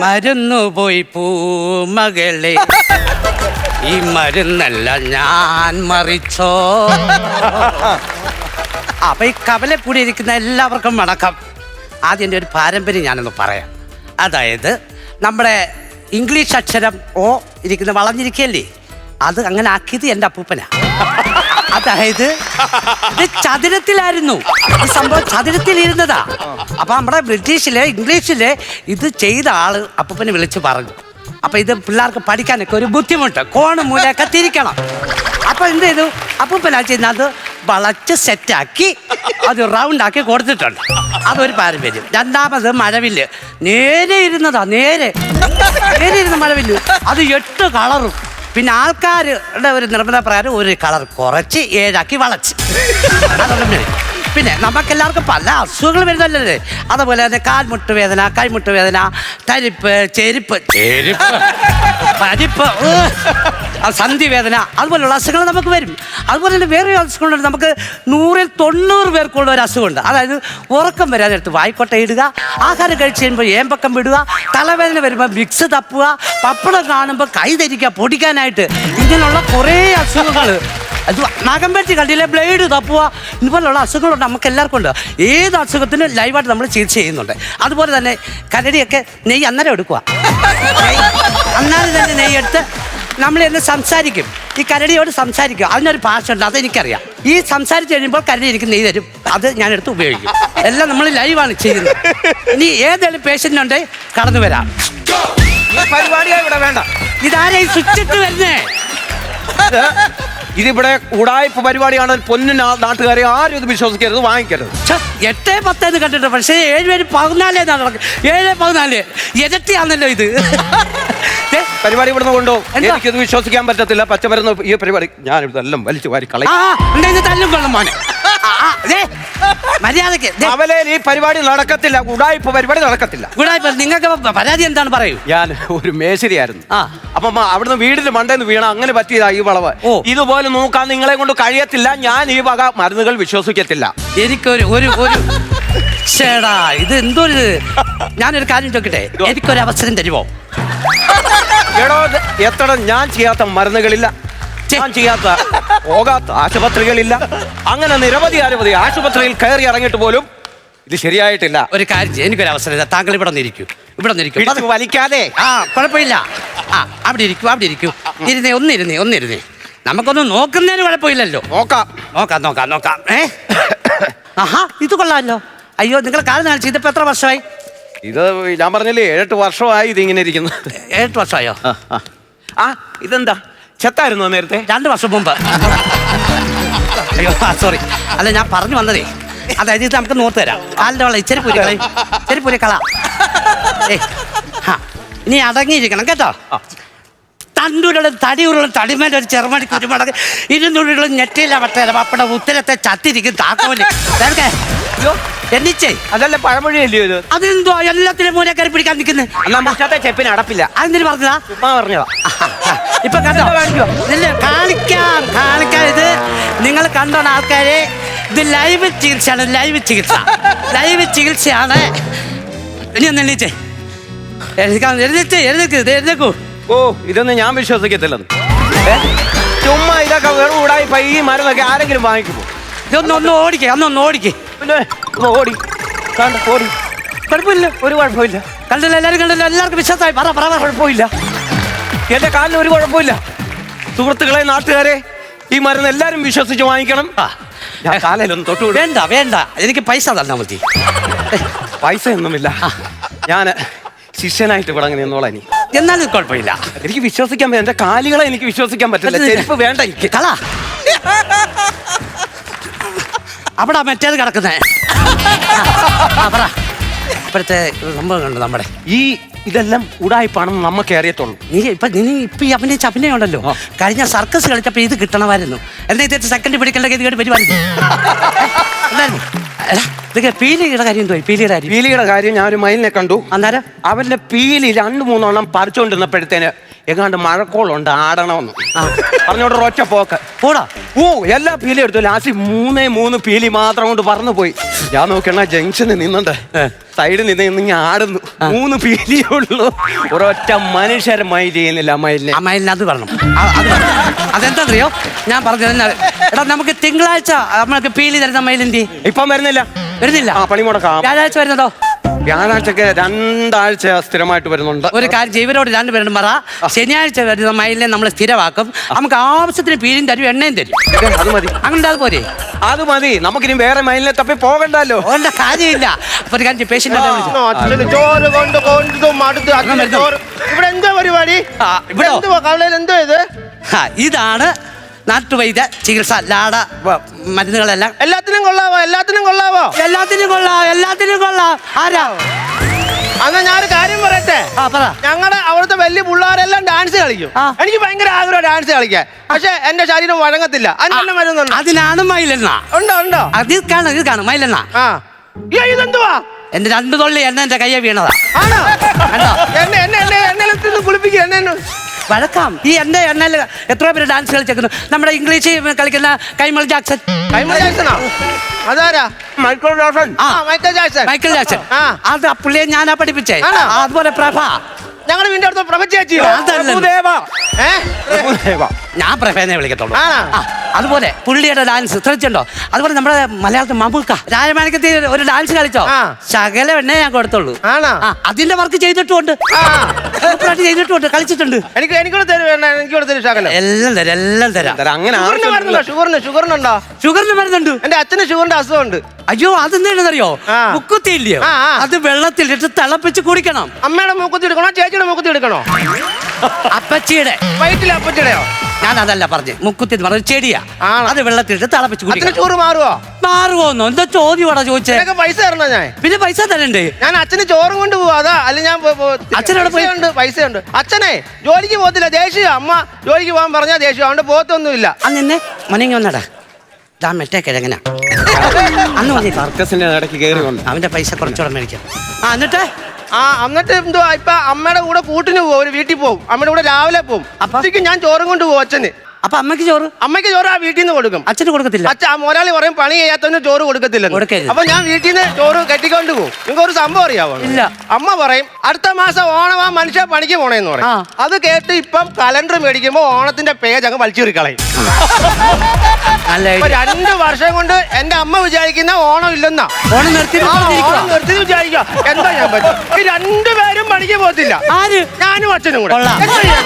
മരുന്നു പോയി പൂ മകളെ ഈ മരുന്നല്ല ഞാൻ മറിച്ചോ. അപ്പൊ ഈ കവലെ കൂടി ഇരിക്കുന്ന എല്ലാവർക്കും വണക്കം. ആദ്യം എന്റെ ഒരു പാരമ്പര്യം ഞാനൊന്ന് പറയാം. അതായത് നമ്മുടെ ഇംഗ്ലീഷ് അക്ഷരം ഓ ഇരിക്കുന്ന വളഞ്ഞിരിക്കല്ലേ അത് അങ്ങനെ ആക്കിയത് എന്റെ അപ്പൂപ്പനാ. അതായത് ഇത് ചതുരത്തിലായിരുന്നു. ഈ സംഭവം ചതുരത്തിലിരുന്നതാ. അപ്പൊ നമ്മുടെ ബ്രിട്ടീഷിലെ ഇംഗ്ലീഷിലെ ഇത് ചെയ്ത ആൾ അപ്പൂപ്പനെ വിളിച്ച് പറഞ്ഞു. അപ്പൊ ഇത് പിള്ളേർക്ക് പഠിക്കാനൊക്കെ ഒരു ബുദ്ധിമുട്ട്. കോണ് മൂലയൊക്കെ തിരിക്കണം. അപ്പൊ എന്ത് ചെയ്തു? അപ്പൂപ്പനാ ചെയ്യുന്നത് വളച്ച് സെറ്റാക്കി അത് റൗണ്ട് ആക്കി കൊടുത്തിട്ടുണ്ട്. അതൊരു പാരമ്പര്യം. രണ്ടാമത് മഴവില്ല്. നേരെ ഇരുന്നതാ നേരെ. നേരെ ഇരുന്ന മഴവില്ല്. അത് എട്ട് കളറും. പിന്നെ ആൾക്കാരുടെ ഒരു നിർബന്ധ പ്രകാരം ഒരു കളർ കുറച്ച് ഏഴാക്കി വളച്ച്. പിന്നെ- നമുക്ക് നമുക്കെല്ലാവർക്കും പല അസുഖങ്ങൾ വരുന്നല്ലേ അതുപോലെ തന്നെ കാൽമുട്ട് വേദന കൈമുട്ട് വേദന തരിപ്പ് ചെരുപ്പ് പരിപ്പ് സന്ധി വേദന അതുപോലെയുള്ള അസുഖങ്ങൾ നമുക്ക് വരും. അതുപോലെ തന്നെ വേറെ അസുഖങ്ങളുണ്ട് നമുക്ക് നൂറിൽ തൊണ്ണൂറ് പേർക്കുള്ള ഒരു അസുഖമുണ്ട്. അതായത് ഉറക്കം വരാതെ എടുത്ത് വായിക്കോട്ട ഇടുക. ആഹാരം കഴിച്ച് കഴിയുമ്പോൾ ഏമ്പക്കം വിടുക. തലവേദന വരുമ്പോൾ മിക്സ് തപ്പുക പപ്പടം കാണുമ്പോൾ കൈ ധരിക്കുക പൊടിക്കാനായിട്ട്. ഇങ്ങനെയുള്ള കുറേ അസുഖങ്ങൾ അത് നാഗം പറ്റി കണ്ടില്ലേ? ബ്ലേഡ് തപ്പുക. ഇതുപോലുള്ള അസുഖങ്ങളുണ്ട് നമുക്ക് എല്ലാവർക്കും ഉണ്ട്. ഏത് അസുഖത്തിനും ലൈവായിട്ട് നമ്മൾ ചികിത്സ ചെയ്യുന്നുണ്ട്. അതുപോലെ തന്നെ കരടിയൊക്കെ നെയ്യ് അന്നേരം എടുക്കുക. അന്നേരം തന്നെ നെയ്യ് എടുത്ത് നമ്മൾ എന്ന് സംസാരിക്കും. ഈ കരടിയോട് സംസാരിക്കും. അതിനൊരു ഭാഷ ഉണ്ട് അതെനിക്കറിയാം. ഈ സംസാരിച്ച് കഴിയുമ്പോൾ കരടി എനിക്ക് നെയ് തരും. അത് ഞാൻ എടുത്ത് ഉപയോഗിക്കും. എല്ലാം നമ്മൾ ലൈവാണ് ചെയ്യുന്നത്. ഇനി ഏതെങ്കിലും പേഷ്യന്റ് ഉണ്ടെങ്കിൽ കടന്നു വരാം. പരിപാടിയാ ഇവിടെ വേണ്ട. ഇതാരെ ഈ സ്വിച്ച് ഇട്ട് വരുന്നേ ഇതിവിടെ ഉടായ്പ പരിപാടിയാണ്. പൊന്നു നാട്ടുകാരെ ആരും ഇത് വിശ്വസിക്കരുത് വാങ്ങിക്കരുത്. എട്ട് പത്ത് എന്ന് കണ്ടിട്ട് പക്ഷേ ഏഴ് പേര് പതിനാലേ നടക്കും ഏഴ് പതിനാല്. ഇരട്ടിയാണല്ലോ ഇത്. പരിപാടി ഇവിടുന്ന് കൊണ്ടുപോകും. എന്താ? എനിക്കിത് വിശ്വസിക്കാൻ പറ്റത്തില്ല. പച്ചമരുന്ന് ഈ പരിപാടി ഞാൻ എല്ലാം വലിച്ചു വാരി കളയും. തല്ലും കൊള്ളും മോനെ. മര്യാദയ്ക്ക് അവലെ ഈ പരിപാടി നടക്കത്തില്ല. ഉടായ്പ പരിപാടി നടക്കത്തില്ല. ഗുഡായിപ്പ് നിങ്ങൾക്ക് പരാതി എന്താണ് പറയൂ? ഞാൻ ഒരു മേശരിയായിരുന്നു. അപ്പൊ അവിടുന്ന് വീടിന്റെ മണ്ടേന്ന് വീണ അങ്ങനെ പറ്റിയതാ ഈ വളവ്. ഇതുപോലെ നോക്കാൻ നിങ്ങളെ കൊണ്ട് കഴിയത്തില്ല. ഞാൻ ഈ വക മരുന്നുകൾ വിശ്വസിക്കത്തില്ല. എനിക്കൊരു ഒരു ഒരു. ചേടാ ഇത് എന്തൊരു ഞാനൊരു കാര്യം ചോദിക്കട്ടെ? എനിക്കൊരു അവസരം തരുമോ എടോ എത്ര ഞാൻ ചെയ്യാത്ത മരുന്നുകളില്ല. ഞാൻ ചെയ്യാത്ത പോകാത്ത ആശുപത്രികളില്ല. അങ്ങനെ നിരവധി അനവധി ആശുപത്രിയിൽ കയറി ഇറങ്ങിയിട്ട് പോലും ഇത് ശരിയായിട്ടില്ല. ഒരു കാര്യം എനിക്കൊരു അവസരം. താങ്കൾ ഇവിടെ നിന്നിരിക്കൂ ഇവിടെ നിന്നിരിക്കൂ വലിക്കാതെ. ആ കുഴപ്പമില്ല. ആ അവിടെ ഇരിക്കൂ അവിടെ ഇരിക്കൂ. ഇരുന്നേ ഒന്നിരുന്നേ ഒന്നിരുന്നേ. നമുക്കൊന്ന് നോക്കുന്നതിന് കുഴപ്പമില്ലല്ലോ. നോക്കാം. നോക്കാം നോക്കാം നോക്കാം. ഏ? ആഹാ ഇത് കൊള്ളാമല്ലോ. അയ്യോ നിങ്ങൾ കാലം കാണിച്ചു ഇതിപ്പോ എത്ര വർഷമായി? ഇത് ഞാൻ പറഞ്ഞില്ലേ ഏഴെട്ട് വർഷമായി ഇതിങ്ങനെ ഇരിക്കുന്നു. ഏഴെട്ട് ഏഴ് വർഷമായോ? ആ, ഇതെന്താ? ചെത്തായിരുന്നോ നേരത്തെ? രണ്ട് വർഷം മുമ്പ്. അയ്യോ സോറി അല്ല ഞാൻ പറഞ്ഞു വന്നതേ. അതായത് ഇത് നമുക്ക് നോർത്ത് തരാം. കാലിന്റെ വെള്ളം ഇച്ചിരി പൂരി കളയും. ഇച്ചിരി പൂരി കള. ഏ ഇനി അടങ്ങിയിരിക്കണം കേട്ടോ. തണ്ടൂരുള്ള തടിയുരുള്ള തടിമേന്റെ ഒരു ചെറുമണി കുരുമുളക് ഇരുന്നൂറുള്ള ഞെട്ടിയില്ല വട്ടേല പപ്പടം ഉത്തരത്തെ ചത്തിരിക്കും താക്കോൽ. ഇതൊക്കെ, എന്നിച്ചേ അതല്ല പഴമൊഴിയല്ലയോ ഇത്? അതെന്തോ എല്ലാത്തിനും മൂനെ കയറി പിടിക്കാൻ നിൽക്കുന്നത് എന്നാ മുറ്റത്തെ ചെപ്പിന് അടപ്പില്ല. അതെന്തിനു പറഞ്ഞതാ? ചുമ്മാ പറഞ്ഞതാ. ഇപ്പൊ കണ്ടോ? ഇല്ല കാണിക്കാം കാണിക്കാം. ഇത് നിങ്ങൾ കണ്ടോണ ആൾക്കാരെ? ഇത് ലൈവ് ചികിത്സയാണ് ലൈവ് ചികിത്സ. ലൈവ് ചികിത്സയാണ്. ഇനി ഒന്ന് എണ്ണീച്ചേ എഴുതിക്കാം എഴുന്നേറ്റ് എഴുന്നേക്ക് ഇത് എഴുന്നേക്കൂ ഓ ഇതൊന്നും ഞാൻ വിശ്വസിക്കത്തില്ല. ചുമ്മാ ഇതൊക്കെ വെറും കൂടായി ഈ മരുന്നൊക്കെ ആരെങ്കിലും വാങ്ങിക്കുമോ? ഇതൊന്ന് ഒന്ന് ഓടിക്കേ അന്നൊന്ന് ഓടിക്കേ. പിന്നെ ഓടി. കണ്ട ഓടി. കുഴപ്പമില്ല ഒരു കുഴപ്പമില്ല. കണ്ടല്ലോ എല്ലാവരും കണ്ടല്ലോ എല്ലാവർക്കും വിശ്വാസമായി. പറ പറ. കുഴപ്പമില്ല. എന്റെ കാലിന് ഒരു കുഴപ്പമില്ല. സുഹൃത്തുക്കളെ നാട്ടുകാരെ ഈ മരുന്ന് എല്ലാരും വിശ്വസിച്ച് വാങ്ങിക്കണം. ഞാൻ കാലയിലൊന്ന് തൊട്ടു വേണ്ട വേണ്ട. എനിക്ക് പൈസ തന്നാ മതി. പൈസ ഒന്നുമില്ല. ഞാൻ ശിഷ്യനായിട്ട് ഇവിടെ അങ്ങനെ നിന്നോളാം ഇനി. എന്നാലും കുഴപ്പമില്ല. എനിക്ക് വിശ്വസിക്കാൻ പറ്റില്ല. എന്റെ കാലുകളെ എനിക്ക് വിശ്വസിക്കാൻ പറ്റില്ല. ചെരുപ്പ് വേണ്ട എനിക്ക്. കള. അവിടെ മറ്റേത് കിടക്കുന്നേ. അപ്പഴത്തെ പറ. ഇപ്പോഴത്തെ സംഭവം കണ്ടു നമ്മുടെ. ഈ ഇതെല്ലാം ഉടായ്പാണെന്ന് നമുക്ക് അറിയത്തുള്ളൂ. നീ ഇപ്പൊ നീ ഇപ്പൊ ഈ ചപ്പിനെ ഉണ്ടല്ലോ. കഴിഞ്ഞ സർക്കസ് കളിച്ചപ്പോ ഇത് കിട്ടണമായിരുന്നു. എന്താ ഇതേ സെക്കൻഡ് പിടിക്കേണ്ട ഗതികേട് എന്തായിരുന്നു? എടാ, ഇതൊക്കെ പീലിയുടെ കാര്യം എന്തോ പീലിയുടെ കാര്യം? പീലിയുടെ കാര്യം ഞാൻ ഒരു മയിലിനെ കണ്ടു. അന്നേരം? അവന്റെ പീലി രണ്ടു മൂന്നെണ്ണം പറിച്ചുകൊണ്ടിരുന്നപ്പോഴത്തേന് എങ്ങാണ്ട് മഴക്കോളുണ്ട് ആടണമെന്ന്. പറഞ്ഞോണ്ട് ഒറ്റ പോക്ക്. പോടാ. ഓ എല്ലാ പീലി എടുത്തു. ലാസ്റ്റ് മൂന്നേ മൂന്ന് പീലി മാത്രം കൊണ്ട് പറന്നു പോയി ഞാൻ നോക്കണ ജംഗ്ഷനിൽ നിന്നുണ്ട് സൈഡിൽ നിന്ന് ഇങ്ങനെ ആടുന്നു. മൂന്ന് പീലിയേ ഉള്ളൂ. ഒരൊറ്റ മനുഷ്യർ മൈ ചെയ്യുന്നില്ല മയിലിനെ ആ അത് പറഞ്ഞു അത് പറഞ്ഞു അതെന്താണെന്നറിയോ ഞാൻ പറഞ്ഞത് എടാ നമുക്ക് തിങ്കളാഴ്ച നമ്മൾക്ക് പീലി തരുന്ന മയിലിന്റെ ഇപ്പം വരുന്നില്ല. വരുന്നില്ല. ആ പണി മുടക്കാം വ്യാഴാഴ്ച വരുന്നതോ? വ്യാഴാഴ്ചക്ക് രണ്ടാഴ്ച സ്ഥിരമായിട്ട് വരുന്നുണ്ട്. ഒരു കാര്യം ജീവനോട് ഇവരോട് രണ്ടുപേരും പറ ശനിയാഴ്ച വരുന്ന മയിലിനെ നമ്മൾ സ്ഥിരമാക്കും. നമുക്ക് ആവശ്യത്തിന് പീരും തരും എണ്ണയും തരും. അത് മതി. അങ്ങനെ അത് പോരെ? അത് മതി. നമുക്കിനി വേറെ മയിലിനെ തപ്പി പോകണ്ടല്ലോ. ഓണ്ട കാര്യമില്ല. അപ്പൊ ഒരു കാര്യം പേഷ്യന്റ് ചോറ് കൊണ്ട് കൊണ്ട് ഇവിടെ എന്തോ പരിപാടി? ആ, ഇവിടോ? എന്തുവാ കവലയിൽ എന്തോ ഇത്? ഇതാണ് നാട്ടുവൈദ്യ ചികിത്സ ലാട വ- മരുന്നുകളെല്ലാം എല്ലാത്തിനും കൊള്ളാവോ എല്ലാത്തിനും കൊള്ളാവോ എല്ലാത്തിനും കൊള്ളാം എല്ലാത്തിനും കൊള്ളാം ആരാ അന്ന് ഞാനൊരു കാര്യം പറയട്ടെ ആ പറ ഞങ്ങളുടെ അവിടുത്തെ വലിയ പിള്ളേരെല്ലാം ഡാൻസ് കളിക്കും ആ. എനിക്ക് ഭയങ്കര ആഗ്രഹം ഡാൻസ് കളിക്കാൻ പക്ഷെ എന്റെ ശരീരം വഴങ്ങത്തില്ല മരുന്നുണ്ട് അതിനാണ് മയിലെണ്ണ ഉണ്ടോ ഉണ്ടോ അത് കാണും ഇത് കാണും മയിലെണ്ണ ആ അയ്യോ, ഇതെന്തുവാ എന്റെ രണ്ടു തൊള്ളി എണ്ണ എന്റെ കയ്യെ വീണതാ ആണോ കണ്ടോ എന്നെ എന്നെ എന്നെ എന്നെ കുളിപ്പിക്കുക എന്നെ എന്നെ വഴക്കാം. ഈ എന്റെ എണ്ണയിൽ എത്ര പേര് ഡാൻസ് കളിച്ചേക്കുന്നു നമ്മുടെ ഇംഗ്ലീഷ് കളിക്കുന്ന കൈമൾ ജാക്സൺ. കൈമൾ ജാക്സണോ? അതാരാ? മൈക്കിൾ ജോൺസൺ ആ മൈക്കിൾ ജാക്സൺ. Michael Jackson. ആ. അത് ആ പുള്ളിയെ ഞാനാ പഠിപ്പിച്ചേ? അതുപോലെ പ്രഭ. ഞങ്ങളുടെ നിന്റെ അടുത്ത് പ്രഭ. ഏ? ഞാൻ പ്രഭേനെ വിളിക്കത്തുള്ളൂ. ആ, അതുപോലെ പുള്ളിയുടെ ഡാൻസ് ശ്രദ്ധിച്ചുണ്ടോ അതുപോലെ നമ്മുടെ മലയാളത്തിൽ മമുക്ക രാജമാണിക്കത്തിൽ ഒരു ഡാൻസ് കളിച്ചോ. ശകല എണ്ണേ ഞാൻ കൊടുത്തുള്ളൂ. അതിന്റെ വർക്ക് ചെയ്തിട്ടുണ്ട് ചെയ്തിട്ടുണ്ട് കളിച്ചിട്ടുണ്ട്. എനിക്ക് എനിക്കൂടെ തരും വേണ്ട എനിക്കൂടെ തരും ശകലം. എല്ലാം തരാം എല്ലാം തരാം. അങ്ങനെ ഷുഗറിന് ഷുഗറിന് ഷുഗറിനുണ്ടോ ഷുഗറിന് മരുന്നുണ്ട്. എന്റെ അച്ഛന് ഷുഗറിന്റെ അസുഖമുണ്ട്. അയ്യോ അതെന്താണെന്നറിയോ. മുക്കുത്തി ഇല്ലയോ അത് വെള്ളത്തിൽ അത് വെള്ളത്തിലിട്ട് തിളപ്പിച്ച് കുടിക്കണം. അമ്മയുടെ മുക്കുത്തി എടുക്കണോ ചേച്ചിയുടെ മുക്കുത്തി എടുക്കണോ? അപ്പച്ചിയുടെ. വയറ്റിലെ അപ്പച്ചയുടെയോ? ഞാൻ അതല്ല പറഞ്ഞു. മുക്കുത്തി പറഞ്ഞ ചെടിയാ. ആണോ? അത് വെള്ളത്തിലിട്ട് തിളപ്പിച്ച് അച്ഛന് കുടിക്കണം ചോറ് മാറുവോ? മാറുമോന്നോ എന്താ ചോദ്യമാടാ ചോദിച്ചേ? നിനക്ക് പൈസ തരണോ ഞാൻ? പിന്നെ പൈസ തരണ്ടേ? ഞാൻ അച്ഛന് ചോറും കൊണ്ട് പോവാ അതാ. അല്ല ഞാൻ പോ- പോ- അച്ഛനെവിടെ പോയി? പൈസയുണ്ട് പൈസയുണ്ട്. അച്ഛനെ ജോലിക്ക് പോകത്തില്ല ദേഷ്യം. അമ്മ ജോലിക്ക് പോകാൻ പറഞ്ഞാ ദേഷ്യം. അവന്റെ പോത്തൊന്നുമില്ല അന്ന് മനങ്ങി വന്നടാ. ദാ മെറ്റേ കിഴങ്ങനാ. അന്ന് വന്നി സർക്കസിന്റെ ഇടയ്ക്ക് കയറി വന്നു അവന്റെ പൈസ കുറച്ചുകൂടെ മേടിക്കാം. ആ എന്നിട്ട്? ആ എന്നിട്ട് എന്തോ ഇപ്പൊ അമ്മയുടെ കൂടെ കൂട്ടിന് പോകും ഒരു വീട്ടിൽ പോകും അമ്മയുടെ കൂടെ രാവിലെ പോകും അപ്പൊ? അപ്പത്തേക്ക് ഞാൻ ചോറും കൊണ്ട് പോകും അച്ഛന്. അപ്പൊ അമ്മയ്ക്ക് ചോറ്? അമ്മയ്ക്ക് ചോറ് ആ വീട്ടിൽ നിന്ന് കൊടുക്കും. അച്ഛന് കൊടുക്കത്തില്ല? അച്ഛൻ ആ മോരാളി പറയും പണി ചെയ്യാത്തവന് ചോറ് കൊടുക്കത്തില്ല കൊടുക്കരുത്. അപ്പൊ ഞാൻ വീട്ടിൽ നിന്ന് ചോറ് കെട്ടിക്കൊണ്ട് പോകും നിങ്ങൾക്ക് ഒരു സംഭവം അറിയാവോ? ഇല്ല. അമ്മ പറയും അടുത്ത മാസം ഓണം ആ മനുഷ്യ പണിക്ക് പോണേന്ന് പറയും. ആ. അത് കേട്ട് ഇപ്പം കലണ്ടർ മേടിക്കുമ്പോ ഓണത്തിന്റെ പേജ് അങ്ങ് വലിച്ചു കളയും. നല്ല ഇപ്പൊ idea. രണ്ട് വർഷം കൊണ്ട് എന്റെ അമ്മ വിചാരിക്കുന്ന ഓണം ഇല്ലെന്നാ. ഓണം നിർത്തി ആ, ഓണം നിർത്തി വിചാരിക്കുക എന്താ ഞാൻ പറ്റും? രണ്ടുപേരും പണിക്ക് പോകത്തില്ല. ആര്? ഞാനും അച്ഛനും കൂടെ. എന്താ ചെയ്യാ?